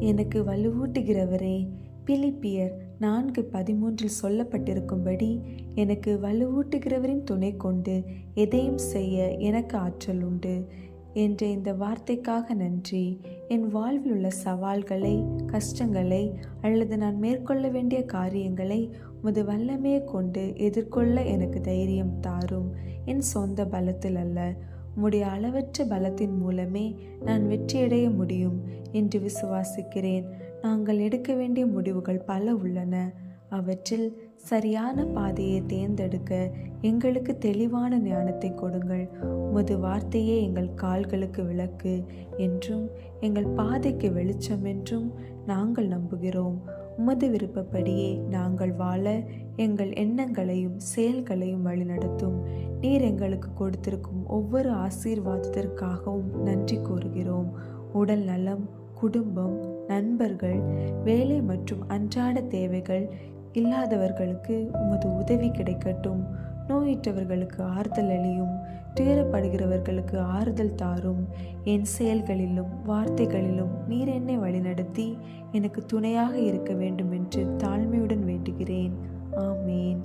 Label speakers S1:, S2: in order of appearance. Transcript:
S1: எனக்கு வலுவூட்டுகிறவரே. பிலிப்பியர் நான்கு பதிமூன்றில் சொல்லப்பட்டிருக்கும்படி எனக்கு வலுவூட்டுகிறவரின் துணை கொண்டு எதையும் செய்ய எனக்கு ஆற்றல் உண்டு என்ற இந்த வார்த்தைக்காக நன்றி. என் வாழ்வில் உள்ள சவால்களை கஷ்டங்களை அல்லது நான் மேற்கொள்ள வேண்டிய காரியங்களை உமது வல்லமையை கொண்டு எதிர்கொள்ள எனக்கு தைரியம் தாரும். என் சொந்த பலத்தில் அல்ல உம்முடைய அளவற்ற பலத்தின் மூலமே நான் வெற்றியடைய முடியும். என்று விசுவாசிக்கிறேன். நாங்கள் எடுக்க வேண்டிய முடிவுகள் பல உள்ளன. அவற்றில் சரியான பாதையை தேர்ந்தெடுக்க எங்களுக்கு தெளிவான ஞானத்தை கொடுங்கள். உமது வார்த்தையே எங்கள் கால்களுக்கு விளக்கு என்றும் எங்கள் பாதைக்கு வெளிச்சம் என்றும் நாங்கள் நம்புகிறோம். உமது விருப்பப்படியே நாங்கள் வாழ எங்கள் எண்ணங்களையும் செயல்களையும் வழிநடத்தும். நீர் எங்களுக்கு கொடுத்திருக்கும் ஒவ்வொரு ஆசீர்வாதத்திற்காகவும் நன்றி கூறுகிறோம். உடல் நலம் குடும்பம் நண்பர்கள் வேலை மற்றும் அன்றாட தேவைகள் இல்லாதவர்களுக்கு உமது உதவி கிடைக்கட்டும். நோயிற்றவர்களுக்கு ஆறுதல் அளியும் துயரப்படுகிறவர்களுக்கு ஆறுதல் தாரும். என் செயல்களிலும் வார்த்தைகளிலும் நீர் என்னை வழிநடத்தி எனக்கு துணையாக இருக்க வேண்டும் என்று தாழ்மையுடன் வேண்டுகிறேன். ஆமேன்.